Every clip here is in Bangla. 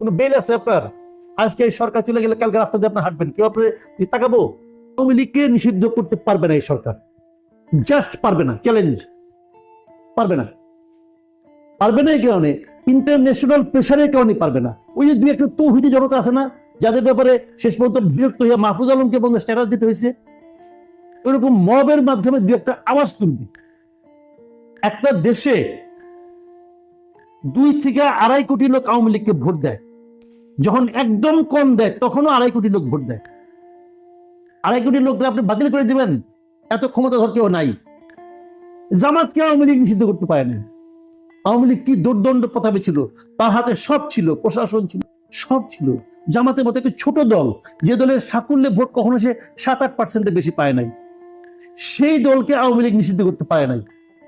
কোনো বেল আছে আপনার? আজকে এই সরকার চলে গেলে কালকে রাস্তা দিয়ে আপনি হাঁটবেন। কেউ আপনি তাকাবো? আওয়ামী লীগকে নিষিদ্ধ করতে পারবে না এই সরকার। জাস্ট পারবে না চ্যালেঞ্জ পারবে না। পারবে না এই কারণে। ইন্টারন্যাশনাল প্রেশারের কারণে পারবে না। ওই যে দুই একটা তৌহিদি জনতা আছে না, যাদের ব্যাপারে শেষ পর্যন্ত বিরক্ত হয়ে মাহফুজ আলমকে বন্ধ স্ট্যাটাস দিতে হয়েছে, ওইরকম মবের মাধ্যমে দু একটা আওয়াজ তুলবে। একটা দেশে দুই থেকে আড়াই কোটি লোক আওয়ামী লীগকে ভোট দেয়। যখন একদম কম দেয়, তখনও আড়াই কোটি লোক ভোট দেয়। আড়াই কোটি লোককে আপনি বাতিল করে দিবেন, এত ক্ষমতা ধর কেউ নাই। জামাতকে আওয়ামী লীগ নিষিদ্ধ করতে পারে না আওয়ামী লীগ কি দুর্দণ্ড প্রতাপে ছিল? তার হাতে সব ছিল, প্রশাসন ছিল, সব ছিল। জামাতের মতো একটি ছোট দল, যে দলের সাকুল্যে ভোট কখনো সে সাত আট পার্সেন্টের বেশি পায় নাই। সেই দলকে আওয়ামী লীগ নিষিদ্ধ করতে পারে নাই।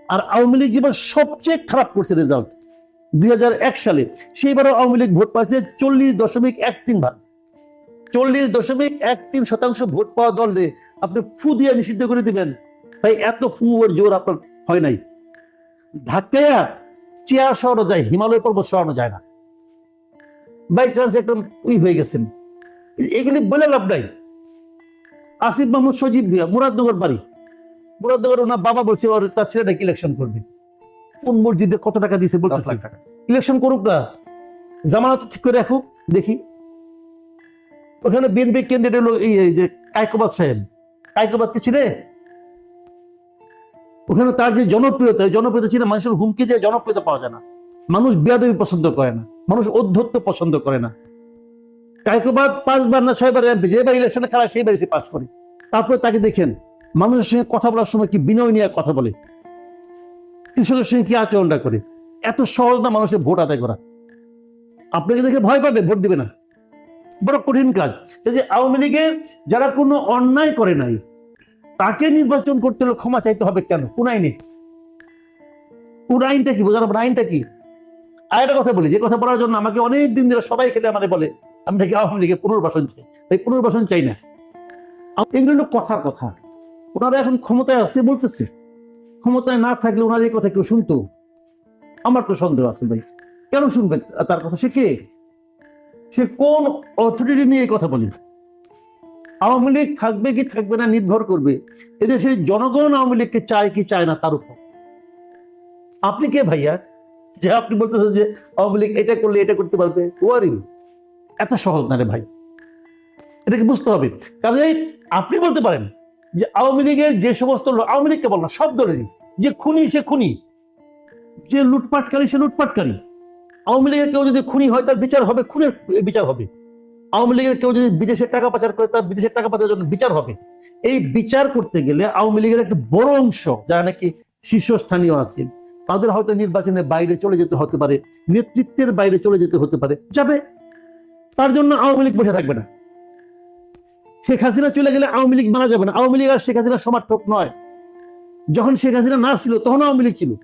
আর আওয়ামী লীগ যেবার সবচেয়ে খারাপ করছে রেজাল্ট দুই হাজার এক সালে। সেইবারও আওয়ামী লীগ ভোট পাচ্ছে চল্লিশ দশমিক এক তিন ভাগ। চল্লিশ দশমিক এক তিন শতাংশ ভোট পাওয়া দলে আপনি ফু দিয়ে নিষিদ্ধ করে দিবেন। ভাই, এত ফু ওর জোর আপনার হয় নাই। ধাক্কায়া চেয়ার সরানো যায়, হিমালয় পর্বত সরানো যায় না। বাই চান্স একদম উই হয়ে গেছেন। এগুলি বলে লাভ নাই। আসিফ মাহমুদ সজীব ভিয়া মুরাদনগর বাড়ি। মুরাদনগর ওনার বাবা বলছে, ওর, তার ছেলেটাকে ইলেকশন করবে? কোন মসজিদে কত টাকা দিয়েছে বলতে ইলেকশন করুক না। জামানত ঠিক করে রাখুক দেখি। ওখানে বিএনপি ক্যান্ডিডেট হলো এই যে কায়কোবাদ সাহেব। কায়কোবাদ কি ছিনে ওখানে তার যে জনপ্রিয়তা জনপ্রিয়তা ছিল মানুষের হুমকি দিয়ে জনপ্রিয়তা পাওয়া যায় না। মানুষ বেয়াদবি পছন্দ করে না। মানুষ অধ্যত্ব পছন্দ করে না। কায়কোবাদ পাঁচবার না ছয়বার এমপি যেবার ইলেকশনে খেলা সেইবার এসে পাস করে। তারপরে তাকে দেখেন মানুষের সঙ্গে কথা বলার সময় কি বিনয় নিয়ে কথা বলে? কৃষকের সঙ্গে কি আচরণটা করে? এত সহজ না মানুষের ভোট আদায় করা। আপনাকে দেখে ভয় পাবে, ভোট দিবে না। বড় কঠিন কাজ। এই যে আওয়ামী লীগের যারা কোনো অন্যায় করে নাই, তাকে নির্বাচন করতে হলে ক্ষমা চাইতে হবে কেন? কোন আইনে? কোন আইনটা কি? বোঝানো আইনটা কি? আর একটা কথা বলি, যে কথা বলার জন্য আমাকে অনেক দিন ধরে সবাই খেলে আমাদের বলে, আমি নাকি আওয়ামী লীগের পুনর্বাসন চাই। তাই পুনর্বাসন চাই না। এগুলো কথার কথা। ওনারা এখন ক্ষমতায় আছে বলতেছে। ক্ষমতায় না থাকলে ওনার এই কথা কেউ শুনতো? আমার তো সন্দেহ আছে ভাই। কেন শুনবে? তার কথা সে কে? সে কোন অথরিটি নিয়ে এই কথা বলে? আওয়ামী লীগ থাকবে কি থাকবে না নির্ভর করবে? এদেশের জনগণ আওয়ামী লীগকে চায় কি চায় না তার উপর। আপনি কে ভাইয়া? যে আপনি বলতেছেন যে আওয়ামী লীগ এটা করলে এটা করতে পারবে। ওয়ারিং এত সহজ না রে ভাই। এটাকে বুঝতে হবে? কাজেই আপনি বলতে পারেন। যে আওয়ামী লীগের যে সমস্ত আওয়ামী লীগকে বল না, সব দলেরই। যে খুনি, সে খুনি। যে লুটপাটকারী, সে লুটপাটকারী। আওয়ামী লীগের কেউ যদি খুনি হয়, তার বিচার হবে, খুনের বিচার হবে। আওয়ামী লীগের কেউ যদি বিদেশের টাকা পাচার করে, তার বিদেশের টাকা পাচারের জন্য বিচার হবে। এই বিচার করতে গেলে আওয়ামী লীগের একটা বড় অংশ, যারা নাকি শীর্ষস্থানীয় আছেন, তাদের হয়তো নির্বাচনের বাইরে চলে যেতে হতে পারে, নেতৃত্বের বাইরে চলে যেতে হতে পারে। যাবে। তার জন্য আওয়ামী লীগ বসে থাকবে না। শেখ হাসিনা চলে গেলে আওয়ামী লীগ মানা যাবে না। আওয়ামী লীগ আর শেখ হাসিনার সমর্থক নয়। যখন শেখ হাসিনা না ছিল, তখন আওয়ামী লীগ ছিল।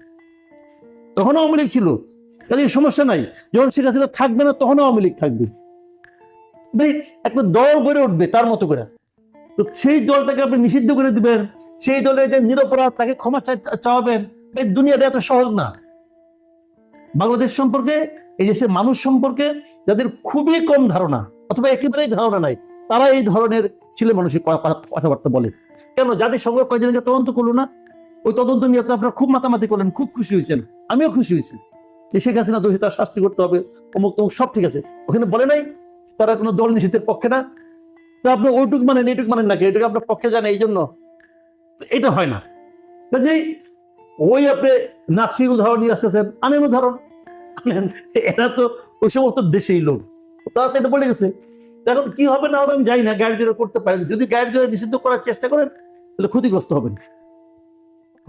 তখন আওয়ামী লীগ ছিল। কাজে সমস্যা নাই। যখন শেখ হাসিনা থাকবে না, তখন আওয়ামী লীগ থাকবে। ভাই একটা দল গড়ে উঠবে তার মতো করে। তো সেই দলটাকে আপনি নিষিদ্ধ করে দিবেন। সেই দলের যে নিরপরাধ, তাকে ক্ষমা চাওয়াবেন, এই দুনিয়াটা এত সহজ না। বাংলাদেশ সম্পর্কে, এই দেশের মানুষ সম্পর্কে, যাদের খুবই কম ধারণা, অথবা একেবারেই ধারণা নাই তারা এই ধরনের ছেলে মানুষের কথাবার্তা বলে। কেন? কয়েকদিন আগে তদন্ত করল না? ওই তদন্ত নিয়ে তো আপনারা খুব মাতামাতি করলেন, খুব খুশি হয়েছেন। আমিও খুশি হয়েছি। যে শেখ হাসিনা দোষী, তার শাস্তি করতে হবে, অমুক তমুক, সব ঠিক আছে। ওখানে বলে নাই, তারা কোনো দল নিষিদ্ধের পক্ষে না। তো আপনি ওইটুক মানেন, এইটুক মানেন নাকি? এটুকু আপনার পক্ষে জানে এই জন্য। এটা হয় না। কাজেই ওই আপনি নাস্তিক উদাহরণ নিয়ে আসতেছেন আনেন উদাহরণ। এরা তো ওই সমস্ত দেশেই লোক। তারা তো এটা বলে গেছে। এখন কি হবে না হবে আমি জানি না গাড়ি জোরে করতে পারেন। যদি গাড়ি জোরে নিষিদ্ধ করার চেষ্টা করেন, তাহলে ক্ষতিগ্রস্ত হবেন।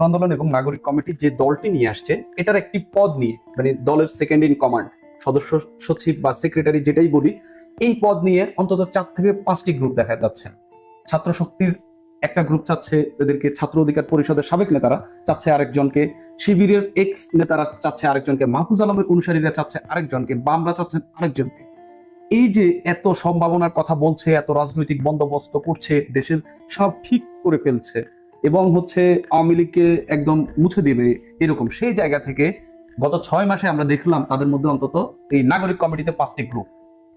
আন্দোলন এবং নাগরিক কমিটি যে দলটি নিয়ে আসছে, এটার একটি পদ নিয়ে মানে দলের সেকেন্ড ইন কমান্ড সদস্য সচিব বা সেক্রেটারি যেটাই বলি, এই পদ নিয়ে অন্তত চার থেকে পাঁচটি গ্রুপ দেখা যাচ্ছে। ছাত্র শক্তির একটা গ্রুপ চাচ্ছে, এদেরকে ছাত্র অধিকার পরিষদের সাবেক নেতারা চাচ্ছে আরেকজনকে, শিবিরের এক্স নেতারা চাচ্ছে আরেকজনকে, মাহফুজ আলমের অনুসারীরা চাচ্ছে আরেকজনকে, বামরা চাচ্ছেন আরেকজনকে। এই যে এত সম্ভাবনার কথা বলছে, এত রাজনৈতিক বন্দোবস্ত করছে, দেশের সব ঠিক করে ফেলছে এবং হচ্ছে আওয়ামী লীগকে একদম মুছে দেবে এরকম, সেই জায়গা থেকে গত ছয় মাসে আমরা দেখলাম তাদের মধ্যে অন্তত এই নাগরিক কমিটিতে পাঁচটি গ্রুপ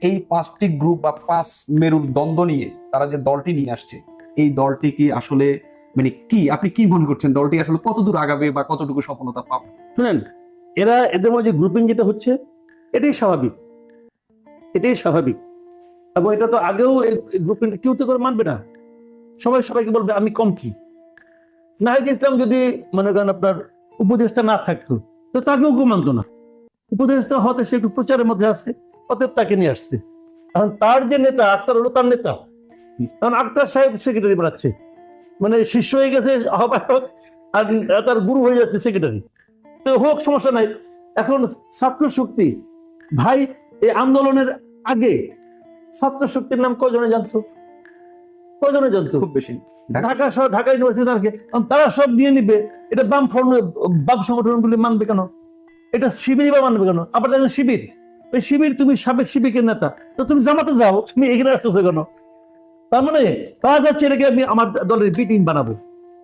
এই পাঁচটি গ্রুপ বা পাঁচ মেরুর দ্বন্দ্ব নিয়ে তারা যে দলটি নিয়ে আসছে, এই দলটি কি আসলে মানে কি, আপনি কি মনে করছেন? দলটি আসলে কতদূর আগাবে বা কতটুকু সফলতা পাবে? শুনেন, এরা, এদের মধ্যে গ্রুপিং যেটা হচ্ছে, এটাই স্বাভাবিক। এটাই স্বাভাবিক। এবং এটা তো আগেও গ্রুপিং কেউ তো করে মানবে না। সবাই সবাইকে বলবে, আমি কম কি? নাহিদ ইসলাম যদি মনে করেন আপনার উপদেশটা না থাকতো, তো তাকেও কেউ মানতো না। উপদেশটা হতে সে একটু প্রচারের মধ্যে আছে, অতএব তাকে নিয়ে আসছে। এখন তার যে নেতা, আক্তার হলো তার নেতা। কারণ আক্তার সাহেব সেক্রেটারি বানাচ্ছে। মানে শিষ্য হয়ে গেছে, আহ্বায়ক, আর তার গুরু হয়ে যাচ্ছে সেক্রেটারি তো হোক, সমস্যা নাই। এখন ছাত্র শক্তি, ভাই এই আন্দোলনের আগে ছাত্র শক্তির নাম কজনে জানতো? কজনে জানতো? খুব বেশি। ঢাকা- শহর ঢাকা ইউনিভার্সিটি তারা সব নিয়ে নিবে এটা বাম ফর্ম বাম সংগঠনগুলি মানবে কেন? এটা শিবিরই বা মানবে কেন? আবার দেখেন শিবির। ওই শিবির তুমি সাবেক শিবিকের নেতা। তো তুমি জামাতে যাও তুমি এখানে আসতেছো কেন? তার মানে তারা যাচ্ছে এটাকে আমি আমার দলের বি টিম বানাবো।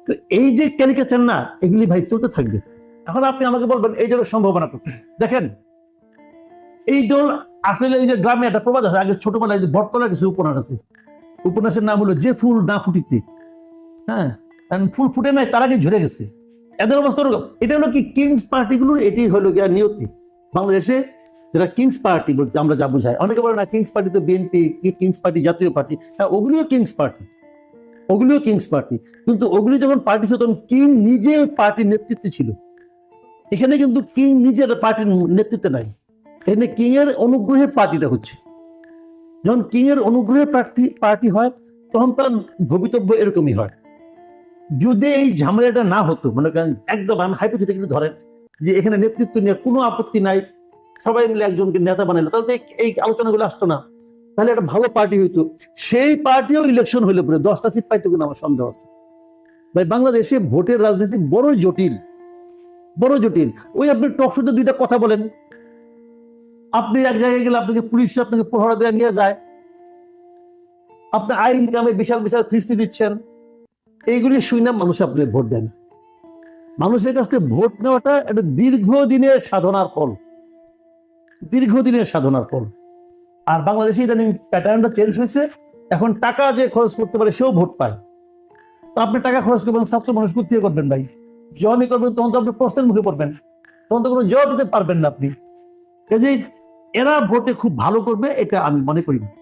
তো এই যে ক্যারিকেচার না এগুলি ভাই চলতে থাকবে। এখন আপনি আমাকে বলবেন এই জন্য সম্ভাবনা? দেখেন এই দল আসলে এই যে গ্রামে একটা প্রবাদ আছে, আগে ছোটবেলায় যে বটতলার কিছু উপন্যাস আছে। উপন্যাসের নাম হলো যে ফুল না ফুটিতে হ্যাঁ? ফুল ফুটে নাই, তার আগে ঝরে গেছে। এদের অবস্থা এটা হলো কি কিংস পার্টিগুলোর এটি হলো গিয়া নিয়তি। বাংলাদেশে যেটা কিংস পার্টি বলতে আমরা যা বুঝাই, অনেকে বলে না, কিংস পার্টি তো BNP kings party, Jatiya party. হ্যাঁ ওগুলিও কিংস পার্টি। ওগুলিও কিংস পার্টি। কিন্তু ওগুলি যখন পার্টি ছিল, তখন কিং নিজে পার্টির নেতৃত্বে ছিল। এখানে কিন্তু কিং নিজের পার্টির নেতৃত্বে নাই। এখানে কিং এর অনুগ্রহে পার্টিটা হচ্ছে। যখন কিং এর অনুগ্রহে প্রার্থী পার্টি হয়, তখন তার ভবিতব্য এরকমই হয়। যদি এই ঝামেলাটা না হতো, মনে করেন একদম আমি হাইপোথেটিক্যালি ধরেন যে এখানে নেতৃত্ব নিয়ে কোনো আপত্তি নাই, সবাই মিলে একজনকে নেতা বানাইলো, তাহলে এই- এই আলোচনাগুলো আসতো না। তাহলে একটা ভালো পার্টি হইতো। সেই পার্টিও ইলেকশন হইলে পরে, দশটা সিট পাইতো কিনা আমার সন্দেহ আছে। ভাই, বাংলাদেশে ভোটের রাজনীতি বড় জটিল। বড় জটিল। ওই আপনি টকশোতে দুইটা কথা বলেন। আপনি এক জায়গায় গেলে আপনাকে পুলিশ আপনাকে প্রহরা দেওয়া নিয়ে যায়। আপনি আইন কামে বিশাল বিশাল ফিস্তি দিচ্ছেন। এইগুলি শুই না মানুষ আপনি ভোট দেন মানুষের কাছ থেকে ভোট নেওয়াটা একটা দীর্ঘদিনের সাধনার ফল। দীর্ঘদিনের সাধনার ফল। আর বাংলাদেশে ইদানিং প্যাটার্নটা চেঞ্জ হয়েছে। এখন টাকা যে খরচ করতে পারে সেও ভোট পায়। তো আপনি টাকা খরচ করবেন, ছাত্র মানুষ কোথেকে করবেন ভাই। জবানি করবেন তখন তো আপনি প্রশ্নের মুখে পড়বেন। তখন তো কোনো জবাব দিতে পারবেন না আপনি। কাজেই এরা ভোটে খুব ভালো করবে এটা আমি মনে করি না।